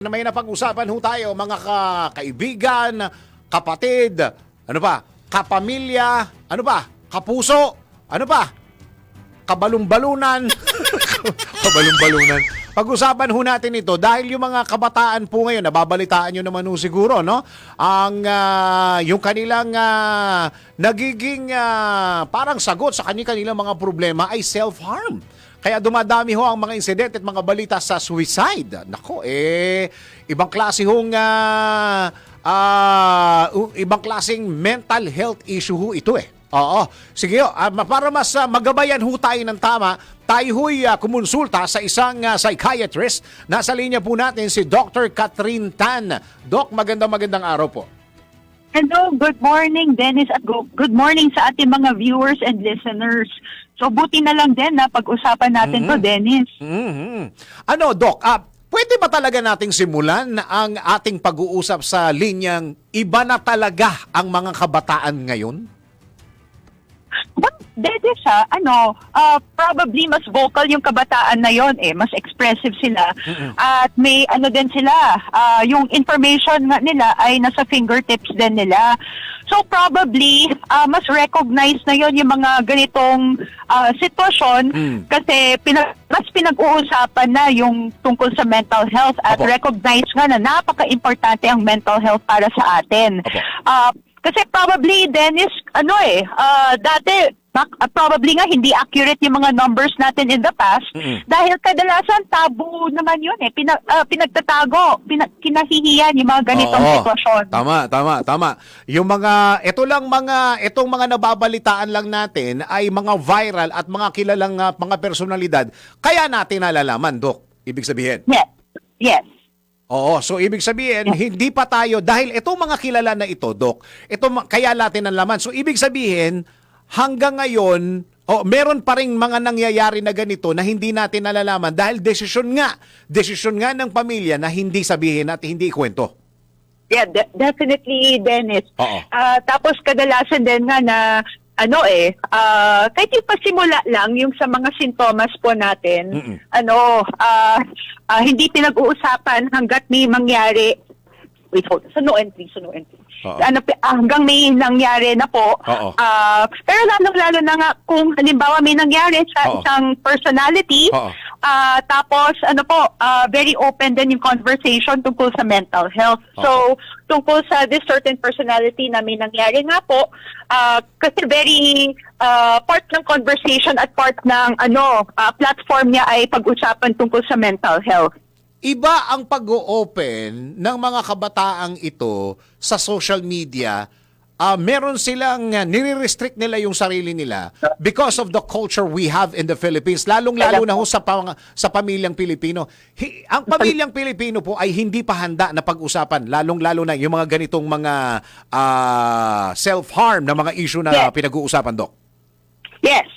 na may napag-usapan ho tayo, mga ka- kaibigan, kapatid, ano pa, kapamilya, ano pa, kapuso, ano pa, kabalumbalunan, kabalumbalunan. Pag-usapan ho natin ito dahil yung mga kabataan po ngayon, nababalitaan nyo naman ho siguro, no? Ang ah, yung kanilang ah, nagiging ah, parang sagot sa kanilang mga problema ay self-harm. Kaya dumadami ho ang mga insidente at mga balita sa suicide. Nako, eh, ibang klase hong, ah, ah, u- ibang klaseng mental health issue ho ito eh. Oo. Sige ma- para mas ah, magabayan ho tayo ng tama, tayo ho'y ah, kumonsulta sa isang ah, psychiatrist. Nasa linya po natin si Dr. Catherine Tan. Doc, magandang magandang araw po. Hello, good morning Dennis at go- good morning sa ating mga viewers and listeners. So buti na lang din na pag-usapan natin to Dennis. Mhm. Ano, Doc, ah, pwede ba talaga nating simulan ang ating pag-uusap sa linyang iba na talaga ang mga kabataan ngayon? But Dennis ha, ano, ah, probably mas vocal yung kabataan na yon eh, mas expressive sila. At may ano din sila, ah, yung information nga nila ay nasa fingertips din nila. So probably ah, mas recognize na yon yung mga ganitong ah, sitwasyon Mm. kasi pinag mas pinag-uusapan na yung tungkol sa mental health at Opo. recognize nga na napaka-importante ang mental health para sa atin. Ah, kasi probably, Dennis, ano eh, ah, dati, probably nga hindi accurate yung mga numbers natin in the past Mm-mm. dahil kadalasan tabu naman yun eh. Pina, ah, pinagtatago, pina, kinahihiyan yung mga ganitong Oo. sitwasyon. Tama, tama, tama. Yung mga, ito lang mga, itong mga nababalitaan lang natin ay mga viral at mga kilalang ah, mga personalidad. Kaya natin nalalaman, Doc. Ibig sabihin. Yes, yes. Oo, so ibig sabihin, hindi pa tayo, dahil itong mga kilala na ito, Doc, ito kaya natin ang laman. So ibig sabihin, hanggang ngayon, oh, meron pa rin mga nangyayari na ganito na hindi natin nalalaman dahil desisyon nga, desisyon nga ng pamilya na hindi sabihin at hindi ikwento. Yeah, de- definitely, Dennis. Oo. Ah, tapos kadalasan din nga na ano eh, ah, kahit yung pasimula lang, yung sa mga sintomas po natin, Mm-mm. ano, ah, ah, hindi pinag-uusapan hanggat may mangyari. Wait, hold. So no entry, so no entry. Oo. Ano, hanggang may nangyari na po. Oo. Ah, pero lalong-lalo na nga kung halimbawa may nangyari sa Oo. isang personality, Oo. Ah, tapos ano po, ah, very open din yung conversation tungkol sa mental health. So, tungkol sa this certain personality na may nangyari nga po, ah, kasi very ah, part ng conversation at part ng ano, ah, platform niya ay pag-usapan tungkol sa mental health. Iba ang pag-open ng mga kabataang ito sa social media. Ah, meron silang uh, nire-restrict nila yung sarili nila because of the culture we have in the Philippines lalong-lalo na ho sa pang- sa pamilyang Pilipino. Hi- ang pamilyang Pilipino po ay hindi pa handa na pag-usapan lalong-lalo na yung mga ganitong mga ah, self-harm na mga issue na Yes. pinag-uusapan, Doc. Yes.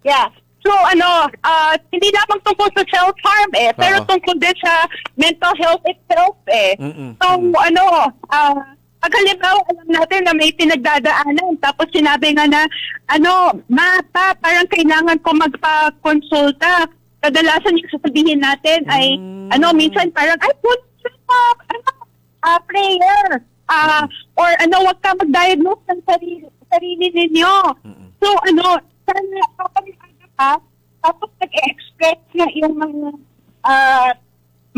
Yeah. So ano, ah, hindi lamang tungkol sa self-harm eh, pero Oo. tungkol din sa mental health itself eh. Mm-mm. So ano, ah, pag halimbawa alam natin na may pinagdadaanan, tapos sinabi nga na, ano, ma, pa, parang kailangan ko magpa-konsulta. Kadalasan yung sasabihin natin ay, Mm. ano, minsan parang, ay, put, ano, ah, prayer. Ah, or ano, wag ka mag-diagnose ng sarili, sarili ninyo. So, ano, sana kapag ka, tapos nag-express nga yung mga ah,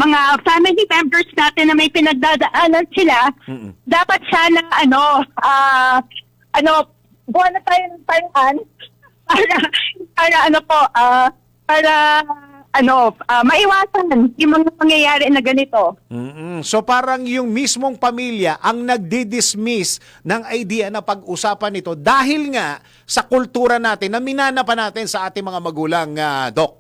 mga family members natin na may pinagdadaanan sila, Mm-mm. dapat sana, ano, ah, ano, buwan na tayo ng paraan para, para ano po, ah, para, ano, ah, maiwasan yung mga pangyayari na ganito. mm So parang yung mismong pamilya ang nagdi-dismiss ng idea na pag-usapan ito dahil nga sa kultura natin na minana pa natin sa ating mga magulang, ah, Doc.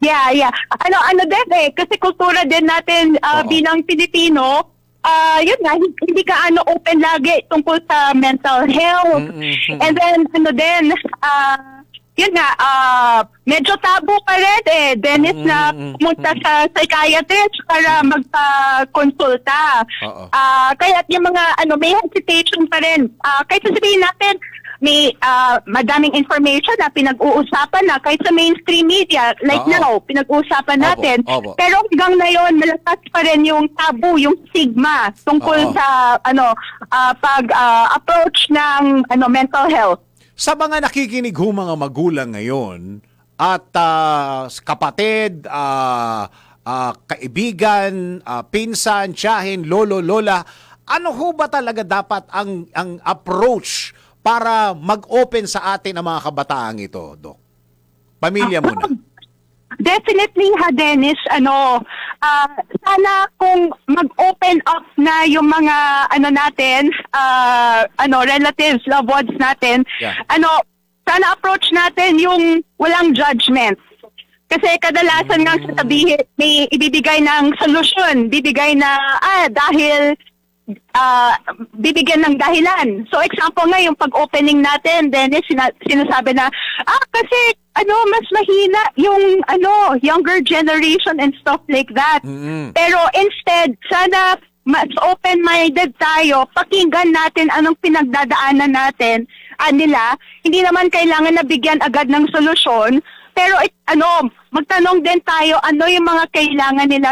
Yeah, yeah. Ano, ano din eh, kasi kultura din natin Oo. ah, bilang Pilipino, ah yun nga, hindi, hindi ka ano open lagi tungkol sa mental health. Mm, mm, mm. And then, ano din, ah yun nga, ah medyo tabu pa rin eh, Dennis, Mm, na mm, mm, pumunta sa psychiatrist para magpa-konsulta. Oo. Ah, kaya yung mga, ano, may hesitation pa rin. Ah kahit sasabihin natin, may ah, madaming information na pinag-uusapan na kahit sa mainstream media like Oo. now pinag-uusapan Opo, natin opo. pero hanggang ngayon malakas pa rin yung tabu yung stigma tungkol Oo. sa ano ah, pag ah, approach ng ano mental health Sa mga nakikinig ho mga magulang ngayon at ah, kapatid, ah, ah, kaibigan, ah, pinsan, tiyahin, lolo, lola, ano ho ba talaga dapat ang ang approach para mag-open sa atin ang mga kabataang ito, Dok? Pamilya muna. Definitely ha Dennis, ano, ah, sana kung mag-open up na yung mga ano natin, ah, ano relatives, loved ones natin, Yeah. ano, sana approach natin yung walang judgment. Kasi kadalasan nga sasabihin, may ibibigay ng solusyon, bibigay na, ah, dahil ah, bibigyan ng dahilan. So example nga yung pag-opening natin, Dennis, sina- sinasabi na, ah, kasi ano, mas mahina yung ano, younger generation and stuff like that. Mm-mm. Pero instead, sana mas open-minded tayo, pakinggan natin anong pinagdadaanan natin ah, nila. Hindi naman kailangan na bigyan agad ng solusyon, pero it, ano, magtanong din tayo ano yung mga kailangan nila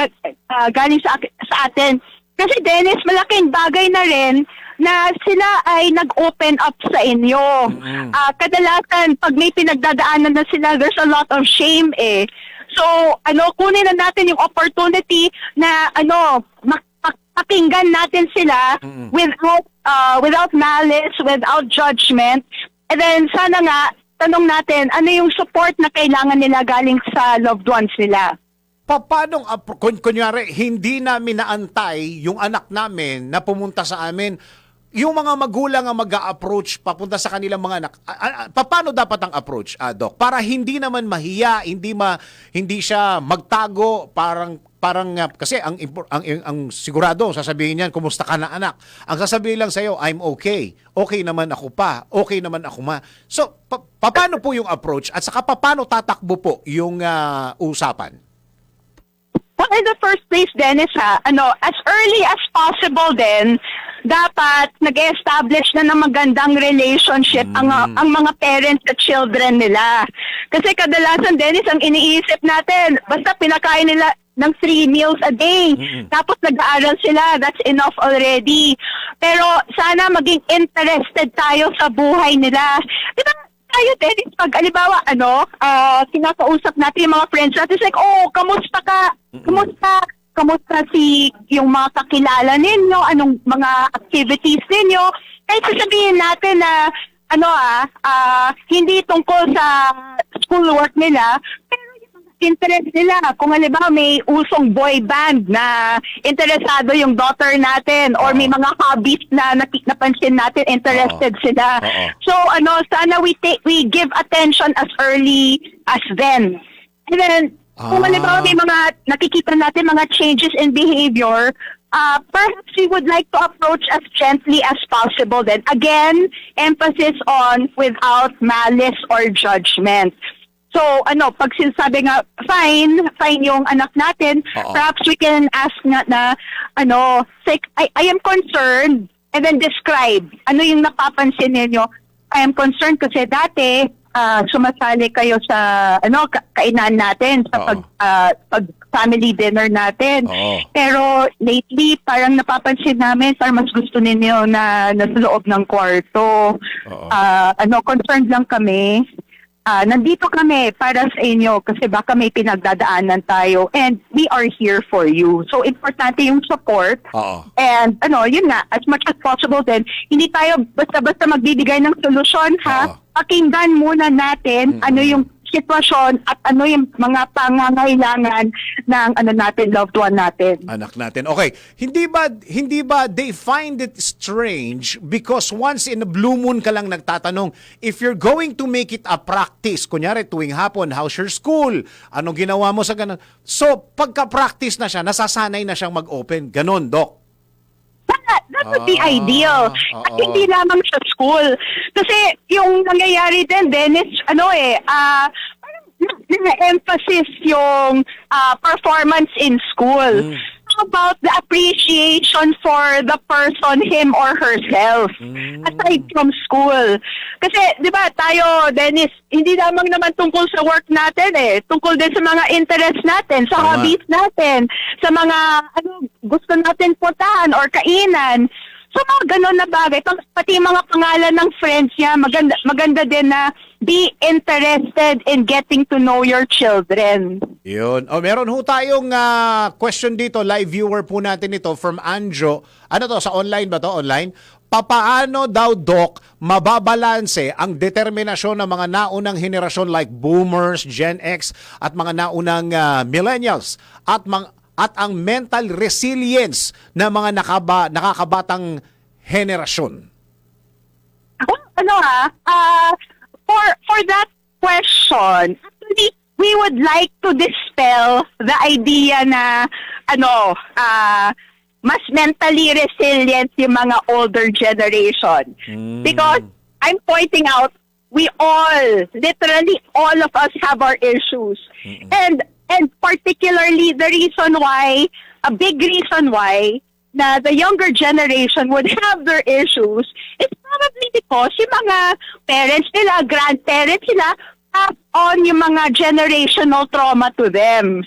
ah, galing sa, sa atin. Kasi Dennis, malaking bagay na rin na sila ay nag-open up sa inyo. Mm-mm. Ah, kadalasan, pag may pinagdadaanan na sila, there's a lot of shame eh. So, ano, kunin na natin yung opportunity na, ano, pakinggan natin sila Mm-mm. without, uh, without malice, without judgment. And then, sana nga, tanong natin, ano yung support na kailangan nila galing sa loved ones nila. Pa- paano, kun- kunyari, hindi namin naantay yung anak namin na pumunta sa amin, yung mga magulang ang mag approach papunta sa kanilang mga anak, a- a- a- pa- paano dapat ang approach, ah, Doc? Para hindi naman mahiya, hindi ma hindi siya magtago, parang parang ah, kasi ang, ang ang ang sigurado sasabihin niyan kumusta ka na anak? Ang sasabihin lang sa I'm okay. Okay naman ako pa. Okay naman ako ma. So pa- paano po yung approach? At saka paano tatakbo po yung ah, usapan Well, in the first place, Dennis, ha, ano, as early as possible din, dapat nag-establish na ng magandang relationship ang, ang mga parents at children nila. Kasi kadalasan, Dennis, ang iniisip natin, basta pinakain nila ng three meals a day. Tapos nag-aaral sila, that's enough already. Pero sana maging interested tayo sa buhay nila. Di ba, tayo, Dennis, pag alibawa, ano, ah, kinakausap natin yung mga friends natin, it's like, oh, kamusta ka? Kamusta? Kamusta si yung mga kakilala ninyo? Anong mga activities ninyo? Kahit sasabihin natin na, ano ah, ah, hindi tungkol sa schoolwork nila, pero interest nila. Kung halimbawa may usong boy band na interesado yung daughter natin or may mga hobbies na naki- napansin natin interested sila. Oo. So ano, sana we take we give attention as early as then. And then kung Ah. halimbawa may mga nakikita natin mga changes in behavior, uh, perhaps we would like to approach as gently as possible then. Again, emphasis on without malice or judgment. So, ano, pag sinasabi nga, fine, fine yung anak natin, Oo. perhaps we can ask nga na, ano, say, I, I am concerned, and then describe, ano yung napapansin ninyo. I am concerned kasi dati, ah, sumasali kayo sa, ano, ka- kainan natin, sa Oo. pag, ah, pag family dinner natin. Oo. Pero lately, parang napapansin namin, parang mas gusto ninyo na nasa loob ng kwarto. Oo. Ah, ano, concerned lang kami. Ah, nandito kami para sa inyo kasi baka may pinagdadaanan tayo and we are here for you. So, importante yung support. Oo. And ano, yun nga, as much as possible din, hindi tayo basta-basta magbibigay ng solusyon ha. Oo. Pakinggan muna natin ano yung sitwasyon at ano yung mga pangangailangan ng ano natin, loved one natin. anak natin. Okay, hindi ba hindi ba they find it strange because once in a blue moon ka lang nagtatanong if you're going to make it a practice, kunyari tuwing hapon, how's your school? Anong ginawa mo sa ganun? So, pagka-practice na siya, nasasanay na siyang mag-open. Ganon, Doc. That, that would be Ah, ideal. At oo. hindi lamang sa school. Kasi yung nangyayari din, Dennis, ano eh, ah, parang na-emphasis yung ah, performance in school. Mm. So, about the appreciation for the person, him or herself, aside from school. Kasi, di ba, tayo, Dennis, hindi lamang naman tungkol sa work natin eh. Tungkol din sa mga interest natin, sa Tama. hobbies natin, sa mga ano, gusto natin puntahan or kainan. So, mga ganun na bagay. Pati mga pangalan ng friends niya, maganda, maganda din na be interested in getting to know your children. Yun. O, meron ho tayong ah, question dito, live viewer po natin ito from Anjo. Ano to, sa online ba to? Online? Papaano daw, Doc, mababalanse ang determinasyon ng mga naunang henerasyon like boomers, Gen X, at mga naunang ah, millennials at mga at ang mental resilience ng mga nakaba, nakakabatang henerasyon? Well, ano ha, uh, for, for that question, actually, we would like to dispel the idea na, ano, uh, mas mentally resilient yung mga older generation. Because I'm pointing out, we all, literally all of us have our issues. And and particularly the reason why, a big reason why na the younger generation would have their issues is probably because yung mga parents nila, grandparents nila, pass on yung mga generational trauma to them.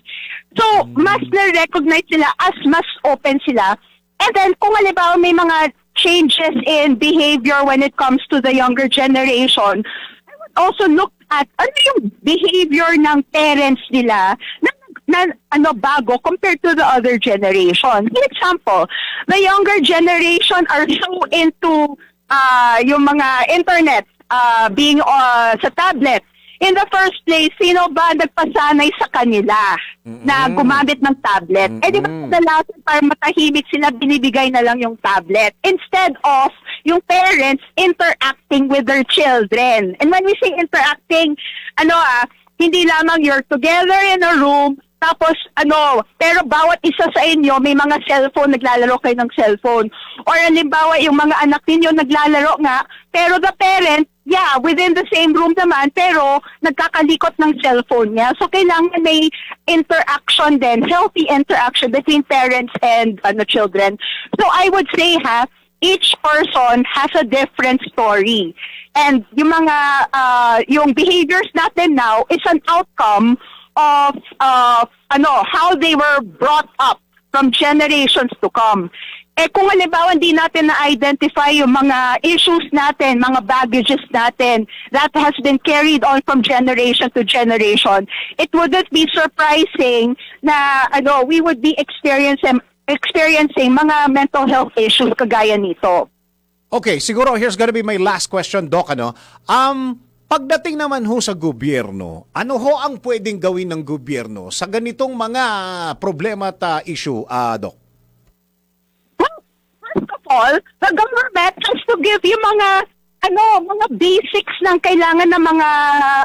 So, mas na-recognize sila as mas open sila. And then, kung halimbawa may mga changes in behavior when it comes to the younger generation, also look at ano yung behavior ng parents nila na, na ano bago compared to the other generation. For example, the younger generation are so into uh, yung mga internet, uh, being uh, sa tablet. In the first place, sino ba nagpasanay sa kanila na gumamit ng tablet? Eh di ba kadalasan para matahimik sila, binibigay na lang yung tablet. Instead of yung parents interacting with their children. And when we say interacting, ano ah, hindi lamang you're together in a room, tapos ano, pero bawat isa sa inyo may mga cellphone, naglalaro kayo ng cellphone. Or halimbawa, yung mga anak ninyo naglalaro nga, pero the parent, yeah, within the same room naman, pero nagkakalikot ng cellphone niya. So kailangan may interaction din, healthy interaction between parents and ano, children. So I would say ha, each person has a different story. And yung mga, uh, yung behaviors natin now is an outcome of, uh, ano, how they were brought up from generations to come. Eh kung halimbawa hindi natin na-identify yung mga issues natin, mga baggages natin that has been carried on from generation to generation, it wouldn't be surprising na ano, we would be experiencing experiencing mga mental health issues kagaya nito. Okay, siguro here's gonna be my last question, Doc. Ano? Um, pagdating naman ho sa gobyerno, ano ho ang pwedeng gawin ng gobyerno sa ganitong mga problema at ah, issue, ah, Doc? First of all, the government has to give you mga ano, mga basics ng kailangan ng mga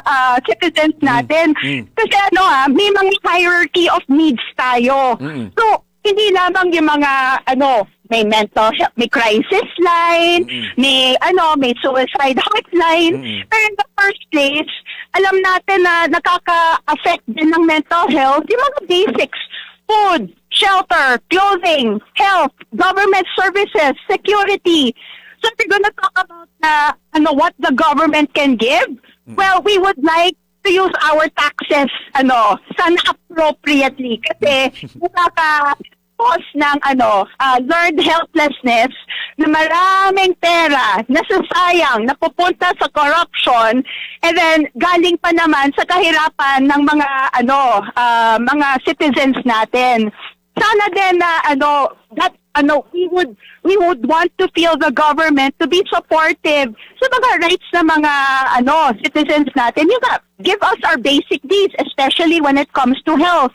ah, citizens natin. mm. Kasi ano ah, may mga hierarchy of needs tayo. Mm-mm. So, hindi lamang yung mga ano, may mental health, may crisis line, Mm-mm. may ano, may suicide hotline. Mm-mm. Pero in the first place, alam natin na nakaka-affect din ng mental health yung mga basics. Food, shelter, clothing, health, government services, security. So if we're gonna talk about uh, ano, what the government can give, well, we would like to use our taxes ano, sana appropriately kasi nakaka cause ng ano, uh, learned helplessness na maraming pera nasasayang, napupunta sa corruption, and then galing pa naman sa kahirapan ng mga ano, ah, mga citizens natin. Sana din na ano, that ano, we would we would want to feel the government to be supportive sa mga rights ng mga ano, citizens natin. Yung nga, give us our basic needs, especially when it comes to health.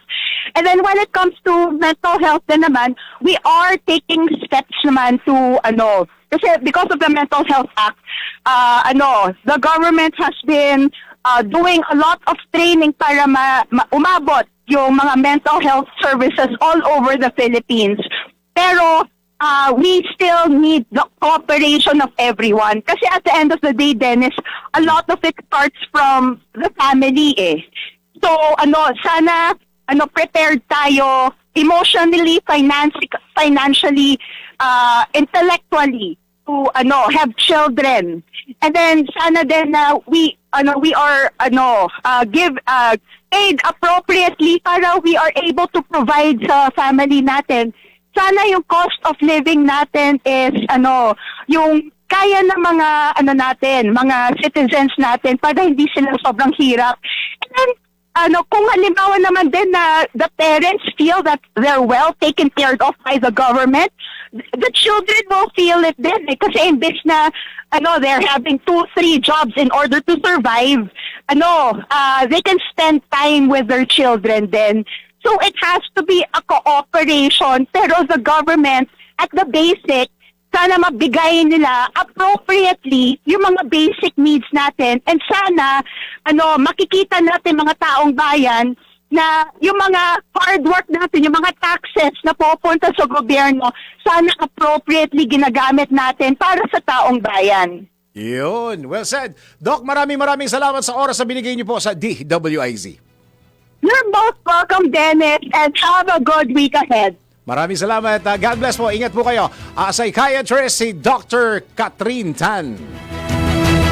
And then when it comes to mental health din naman, we are taking steps naman to ano, kasi because of the Mental Health Act, uh, ano, the government has been uh, doing a lot of training para ma, ma- umabot yung mga mental health services all over the Philippines. Pero uh, we still need the cooperation of everyone. Kasi at the end of the day, Dennis, a lot of it starts from the family eh. So, ano, sana ano prepared tayo emotionally, financi- financially, uh, intellectually to ano have children. And then sana din na we ano we are ano uh, give uh, aid appropriately para we are able to provide sa family natin. Sana yung cost of living natin is ano yung kaya ng mga ano natin, mga citizens natin para hindi sila sobrang hirap. And then ano, kung halimbawa naman din na the parents feel that they're well taken care of by the government, the children will feel it din eh. Kasi imbes na, ano, they're having two, three jobs in order to survive, ano, uh, they can spend time with their children then. So it has to be a cooperation, pero the government, at the basic, sana mabigay nila appropriately yung mga basic needs natin and sana ano makikita natin mga taong bayan na yung mga hard work natin, yung mga taxes na pupunta sa gobyerno, sana appropriately ginagamit natin para sa taong bayan. Yun. Well said. Doc, maraming maraming salamat sa oras na binigay niyo po sa DWIZ. You're most welcome, Dennis, and have a good week ahead. Maraming salamat. Uh, God bless po. Ingat po kayo. Uh, psychiatrist si Dr. Catherine Tan.